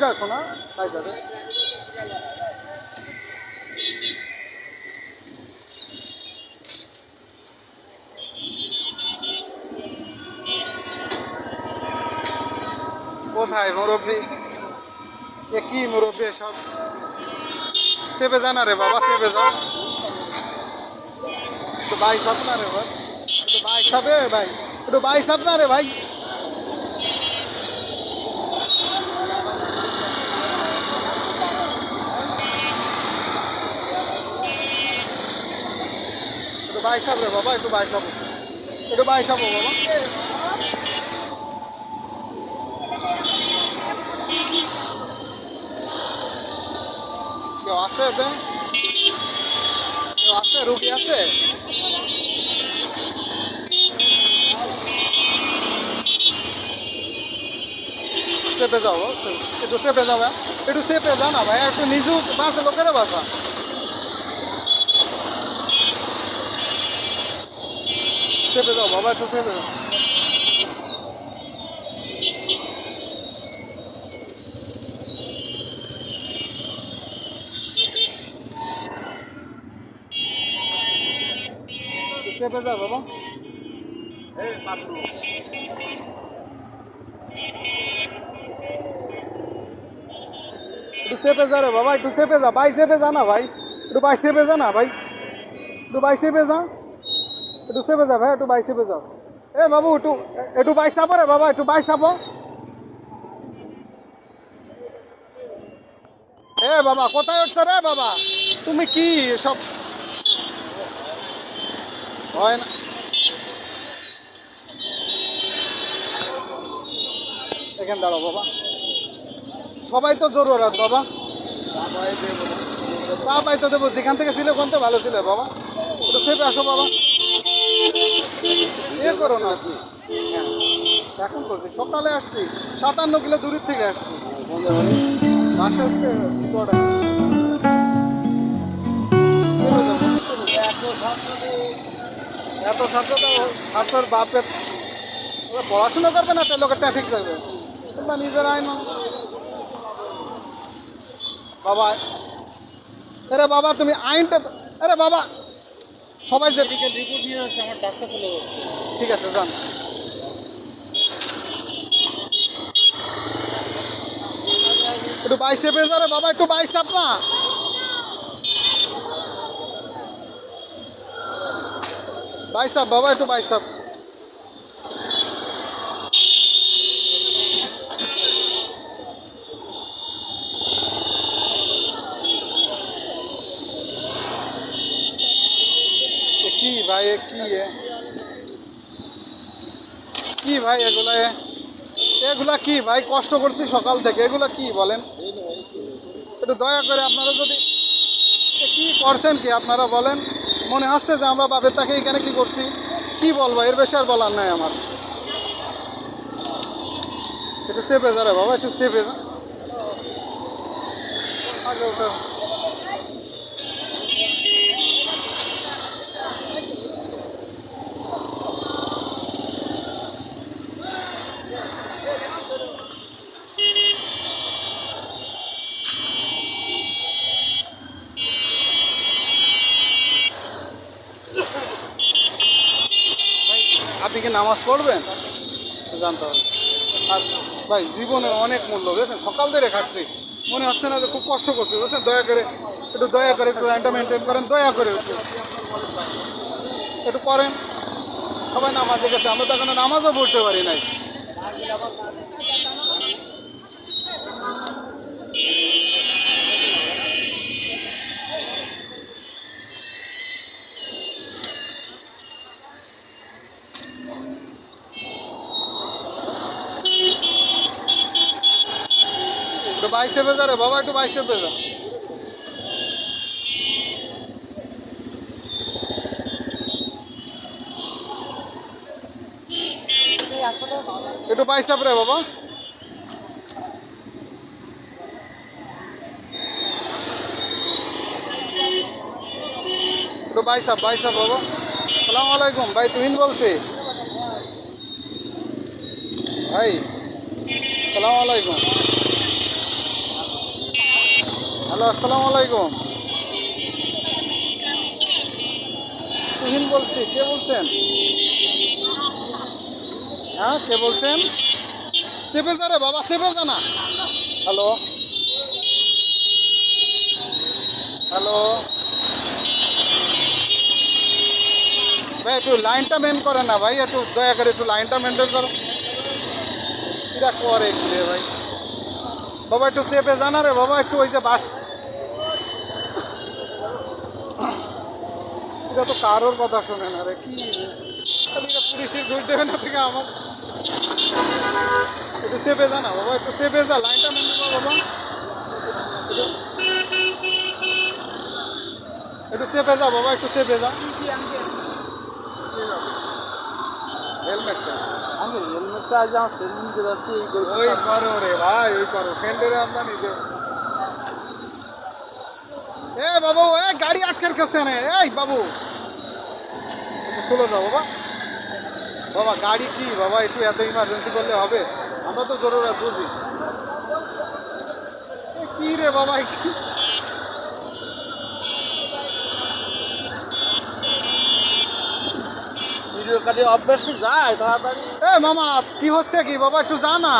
যা কোথায় মুরব্বী? এ কি মুরব্বী সব সেবে জানা রে বাবা, সেবে যা ভাই সাপ না রে ভাই। ভাই সাপে ভাই একটু না রে ভাই। সাপ রে বাবা, একটু ভাই সাপ একটু ভাই সাপ বাবা। কেউ আছে এতে? কেউ আছে? রুগী আছে? চেপে যাও, একটু চেপে যাবে একটু চেপে যা না ভাই, একটু নিজু বাসে লোকের বাসা চেপে যাও বাবা একটু একটু চেপে যাও বাবা। যা রে বাবা, একটু চেপে যা। ভাই চেপে যা না ভাই। একটু ভাই চেপে যা না ভাই। একটু ভাই চেপে যা। একটু চেপে যা ভাই একটু ভাই চেপে যাও এ, বাবু একটু একটু ভাই চাপো রে বাবা একটু ভাই চাপো এ, বাবা কোথায় উঠছে রে বাবা। তুমি কি সব হয় না? এখানে দাঁড়াও, বাবা। সবাই তো জরুরত বাবা। চা পাই তো দেবো, যেখান থেকে ছিল ওখান থেকে ভালো ছিল, বাবা। একটু সেপে আসো, বাবা। ইয়ে করো না আপনি। এখন করছি। সকালে আসছি, সাতান্ন কিলো দূরের থেকে আসছি। বাসা হচ্ছে যাও। এত ছাত্র তো ছাত্রের বাপের ওরা পড়াশোনা করবে না লোকের ট্রাফিক করবে কিংবা নিজের আইন বাবা আরে বাবা, তুমি আইনটা আরে বাবা সবাই যে রিপোর্ট নিয়ে আসছে আমার ডাক্তার চলে ঠিক আছে, যান। একটু বাইশ চেপে যা বাবা, একটু বাইশ চাপ না বাইশ চাপ বাবা, একটু বাইশ চাপ এ কি কি ভাই এগুলা এগুলা কি ভাই? কষ্ট করছি সকাল থেকে। এগুলা কি বলেন? একটু দয়া করে আপনারা যদি কি করছেন কি আপনারা বলেন? মনে হচ্ছে যে আমরা বাপের তাকে এখানে কি করছি? কি বলব? এর বেশি আর বলার নাই আমার। একটু চেপে যা রে বাবা, একটু চেপে যা আগে কি নামাজ পড়বেন? জানতে হবে। আর ভাই জীবনে অনেক মূল্য, বুঝেছেন? সকাল ধরে খাটছি। মনে হচ্ছে না যে খুব কষ্ট করছে, বুঝছেন? দয়া করে, একটু দয়া করে, একটু লাইনটা মেনটেন করেন, দয়া করে একটু। একটু করেন। সবাই নামাজে গেছে, আমরা তো এখনও নামাজও পড়তে পারি নাই। একটু বাইশ চেপে রে বাবা, একটু বাইশ যা একটু বাইশ চাপ রে বাবা। একটু বাইশ চাপ বাইশ চাপ বাবা। সালাম আলাইকুম, ভাই তুহিন বলছি। ভাই, সালাম আলাইকুম। হ্যালো, আসসালামু আলাইকুম। তুহিন বলছি, কে বলছেন? হ্যাঁ কে বলছেন? যা রে বাবা চেপে যা না হ্যালো। হ্যালো। ভাই, একটু লাইনটা মেন করে না ভাই, একটু দয়া করে একটু লাইনটা মেনটেন করো। কিরা করে ভাই? বাবা, একটু চেপে জানা রে, বাবা, একটু ওই যে বাস এটা তো কারোর কথা শোনে না রে কি? এরা পুলিশের ঘুষ দেবে না থেকে আমার? একটু চেপে যা না বাবা একটু চেপে যা লাইনটা মেনে বাবা একটু- চেপে যা বাবা একটু চেপে যা। হেলমেট আমি হেলমেটটা আজ আমার ফ্রেন্ড যাচ্ছি ওই করো রে ভাই ওই করো ফ্রেন্ডের আমরা নিজে। এ বাবু এ গাড়ি আটকে রেখেছে না এই বাবু। চলে যাও বাবা। বাবা গাড়ি কি? বাবা একটু এত ইমার্জেন্সি করলে হবে। আমরা তো জরুরত বুঝি। কি রে বাবা এ কি? ভিডিও কাটে অভ্যাস যায় তাড়াতাড়ি। এ মামা কি হচ্ছে কি? বাবা একটু জানা।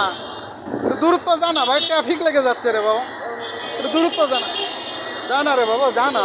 দূরত্ব জানা। ভাই ট্রাফিক লেগে যাচ্ছে রে বাবা। একটু দূরত্ব জানা। ଜାନା ରେ ବାବା ଜାନା